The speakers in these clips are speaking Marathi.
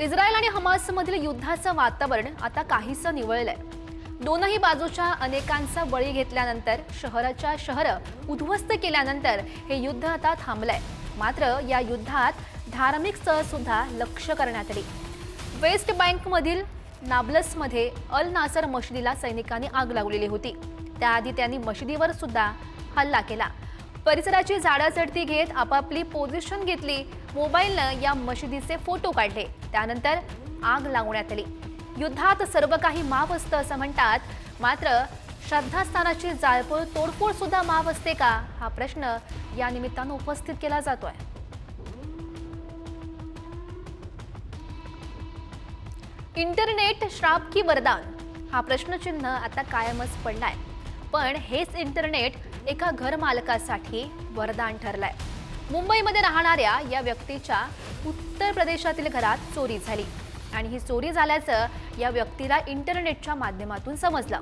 इस्रायल आणि हमासमधील युद्धाचं वातावरण आता काहीसं निवळलंय. दोनही बाजूच्या अनेकांचा बळी घेतल्यानंतर शहराच्या शहर उद्ध्वस्त केल्यानंतर हे युद्ध आता थांबलंय. मात्र या युद्धात धार्मिक स्थळ सुद्धा लक्ष करण्यात आली. वेस्ट बँकमधील नाबलसमध्ये अल नासर मशिदीला सैनिकांनी आग लावलेली होती. त्याआधी त्यांनी मशिदीवर सुद्धा हल्ला केला. परिसराची झाडाचडती घेत आपापली पोझिशन घेतली. मोबाईलनं या मशिदीचे फोटो काढले. त्यानंतर आग लावण्यात आली. युद्धात सर्व काही माफ असतं असं म्हणतात. मात्र श्रद्धास्थानाची जाळपोळ तोडफोड सुद्धा माफ असते का? हा प्रश्न या निमित्तानं उपस्थित केला जातोय. इंटरनेट श्राप की वरदान? हा प्रश्नचिन्ह आता कायमच पडलाय. पण हेच इंटरनेट एका घरमालकासाठी वरदान ठरलंय. मुंबईमध्ये राहणाऱ्या या व्यक्तीच्या उत्तर प्रदेशातील घरात चोरी झाली. आणि ही चोरी झाल्याचं या व्यक्तीला इंटरनेटच्या माध्यमातून समजलं.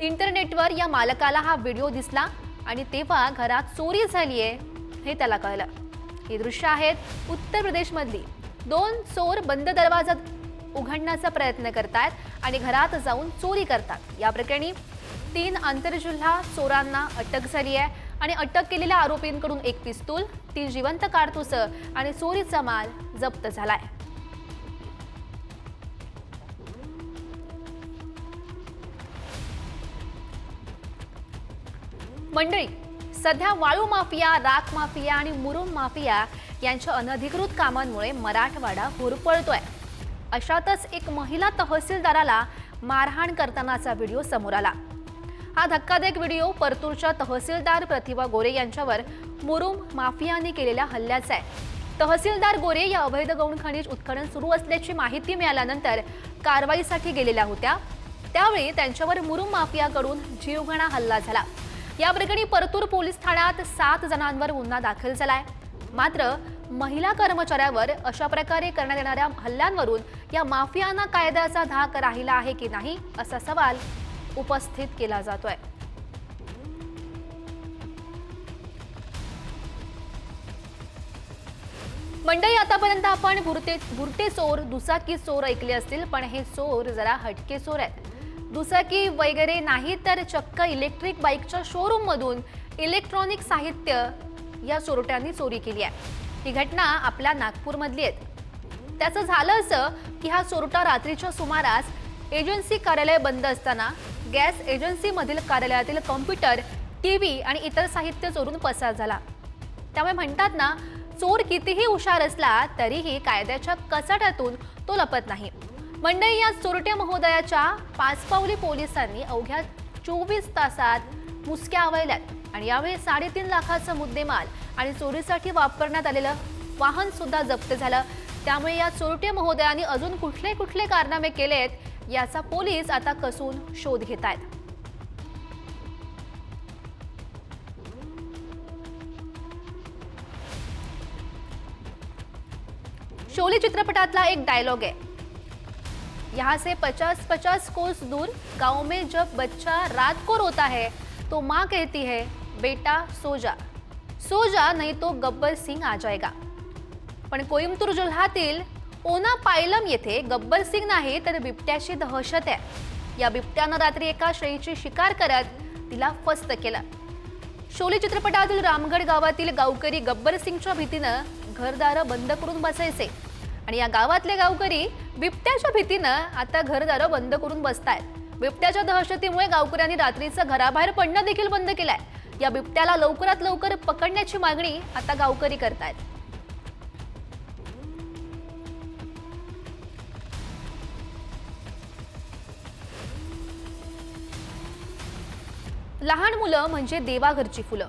इंटरनेटवर या मालकाला हा व्हिडिओ दिसला आणि तेव्हा घरात चोरी झाली आहे हे त्याला कळलं. ही दृश्य आहेत उत्तर प्रदेशमधली. दोन चोर बंद दरवाजा उघडण्याचा प्रयत्न करतायत आणि घरात जाऊन चोरी करतात. या प्रकरणी तीन आंतरजिल्हा चोरांना अटक झाली आहे आणि अटक केलेल्या आरोपींकडून एक पिस्तूल तीन जिवंत कारतूस आणि चोरीचा माल जप्त झालाय. मंडळी सध्या वाळू माफिया राख माफिया आणि मुरुम माफिया यांच्या अनधिकृत कामांमुळे मराठवाडा होरपळतोय. अशातच एक महिला तहसीलदाराला मारहाण करतानाचा व्हिडिओ समोर आला. हा धक्कादायक व्हिडिओ परतूरच्या तहसीलदार प्रतिभा गोरे यांच्यावर मुरुम माफियाने केलेल्या हल्ल्याचा आहे. तहसीलदार गोरे या अवैध गौण खनिज उत्खनन सुरू असल्याची माहिती मिळाल्यानंतर कारवाईसाठी गेलेल्या होत्या. त्यावेळी त्यांच्यावर मुरुम माफियाकडून जीवघणा हल्ला झाला. या प्रकरणी परतूर पोलीस ठाण्यात सात जणांवर गुन्हा दाखल झालाय. मात्र महिला कर्मचाऱ्यावर अशा प्रकारे करण्यात येणाऱ्या हल्ल्यांवरून या माफियांना कायद्याचा धाक राहिला आहे की नाही असा सवाल उपस्थित केला जातोय. मंडळी आतापर्यंत आपण बुरते बुरटे चोर दुचाकी चोर ऐकले असतील पण हे चोर जरा हटके चोर आहेत. दुचाकी वगैरे नाही तर चक्क इलेक्ट्रिक बाईकच्या शोरूम मधून इलेक्ट्रॉनिक साहित्य या चोरट्यांनी चोरी केली आहे. ही घटना आपल्या नागपूरमधली आहे. त्याचं झालं असं की हा चोरटा रात्रीच्या सुमारास एजन्सी कार्यालय बंद असताना गॅस एजन्सीमधील कार्यालयातील कॉम्प्युटर टीव्ही आणि इतर साहित्य चोरून पसार झाला. त्यामुळे म्हणतात ना चोर कितीही हुशार असला तरीही कायद्याच्या कचाट्यातून तो लपत नाही. मंडळी या चोरट्या महोदयाच्या पाचपावली पोलिसांनी अवघ्या चोवीस तासात मुसक्या आवळल्यात आणि यावेळी साडेतीन लाखाचा मुद्देमाल आणि चोरीसाठी वापरण्यात आलेलं वाहन सुद्धा जप्त झालं. त्यामुळे या चोरटे महोदयांनी अजून कुठले कुठले कारनामे केलेत याचा पोलीस आता कसून शोध घेत आहेत शोले चित्रपटातला एक डायलॉग है यहाँ से पचास पचास कोस दूर गांव में जब बच्चा रात को रोता है तो माँ कहती है बेटा सो जा। सो जा नहीं तो गब्बर सिंह आ जाएगा। पण कोइंबतूर जिल्ह्यातील ओना पायलम येथे गब्बर सिंग नाही तर बिबट्याची दहशत आहे. या बिबट्यानं रात्री एका शेळीची शिकार करत तिला फस्त केलं. शोले चित्रपटातील रामगड गावातील गावकरी गब्बर सिंगच्या भीतीनं घरदारं बंद करून बसायचे. आणि या गावातले गावकरी बिबट्याच्या भीतीनं आता घरदारं बंद करून बसतायत. बिबट्याच्या दहशतीमुळे गावकऱ्यांनी रात्रीचं घराबाहेर पडणं देखील बंद केलंय. या बिबट्याला लवकरात लवकर पकडण्याची मागणी आता गावकरी करतायत. लहान मुलं म्हणजे देवाघरची फुलं.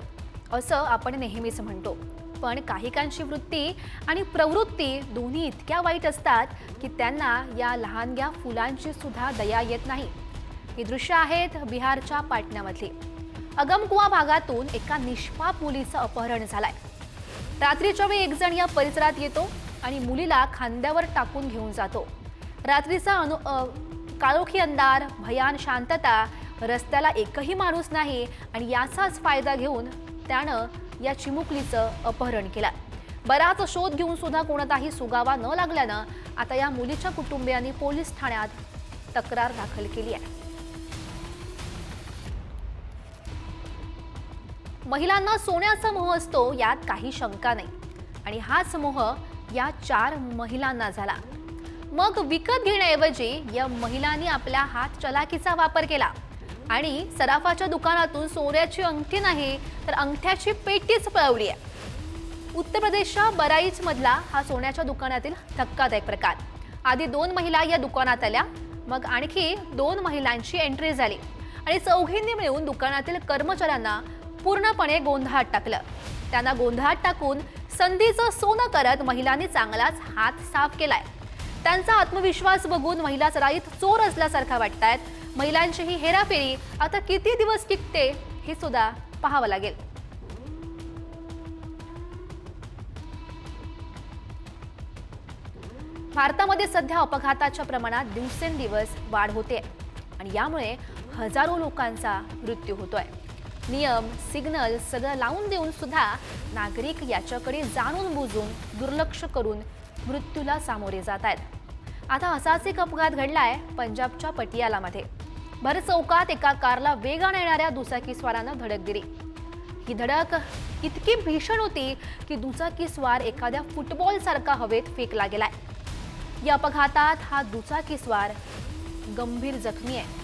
असं आपण नेहमीच म्हणतो. पण काहीकांची वृत्ती आणि प्रवृत्ती दोन्ही इतक्या वाईट असतात की त्यांना या लहानग्या फुलांची सुद्धा दया येत नाही. ही दृश्य आहेत बिहारच्या पाटण्यामधली. अगमकुवा भागातून एका निष्पाप मुलीचं अपहरण झालंय. रात्रीच्या वेळी एक जण या परिसरात येतो आणि मुलीला खांद्यावर टाकून घेऊन जातो. रात्रीचा अनु काळोखी अंधार भयान शांतता रस्त्याला एकही माणूस नाही आणि याचाच फायदा घेऊन त्यानं या चिमुकलीचं अपहरण केलं. बराच शोध घेऊन सुद्धा कोणताही सुगावा न लागल्यानं आता या मुलीच्या कुटुंबियांनी पोलीस ठाण्यात तक्रार दाखल केली आहे. महिलांना सोन्याचा मोह असतो यात काही शंका नाही. आणि हाच मोह या चार महिलांना झाला. मग विकत घेण्याऐवजी या महिलांनी आपल्या हात चलाकीचा वापर केला. आणि सराफाच्या दुकानातून सोन्याची अंगठी नाही तर अंगठ्याची पेटीच पळवली आहे. उत्तर प्रदेशच्या बराईच मधला हा सोन्याच्या दुकानातील धक्कादायक प्रकार. आधी दोन महिला या दुकानात आल्या मग आणखी दोन महिलांची एंट्री झाली आणि चौघींनी मिळून दुकानातील कर्मचाऱ्यांना पूर्णपणे गोंधळात टाकलं. त्यांना गोंधळात टाकून संधीचं सोनं करत महिलांनी चांगलाच हात साफ केलाय. त्यांचा आत्मविश्वास बघून महिला सराईत चोर असल्यासारखा वाटतायत महिलांची ही हेराफेरी. आता किती दिवस टिकते हे सुद्धा पाहावं लागेल. भारतामध्ये सध्या अपघाताच्या प्रमाणात दिवसेंदिवस वाढ होते. आणि यामुळे हजारो लोकांचा मृत्यू होतोय. नियम सिग्नल सगळं लावून देऊन सुद्धा नागरिक याच्याकडे जाणून बुजून दुर्लक्ष करून मृत्यूला सामोरे जात आहेत. आता असाच एक अपघात घडलाय पंजाबच्या पटियालामध्ये. भर चौकात एका कारला वेगाने येणाऱ्या दुचाकीस्वारानं धडक दिली. ही धडक इतकी भीषण होती की दुचाकीस्वार एखाद्या फुटबॉल सारखा हवेत फेकला गेलाय. या अपघातात हा दुचाकी स्वार गंभीर जखमी आहे.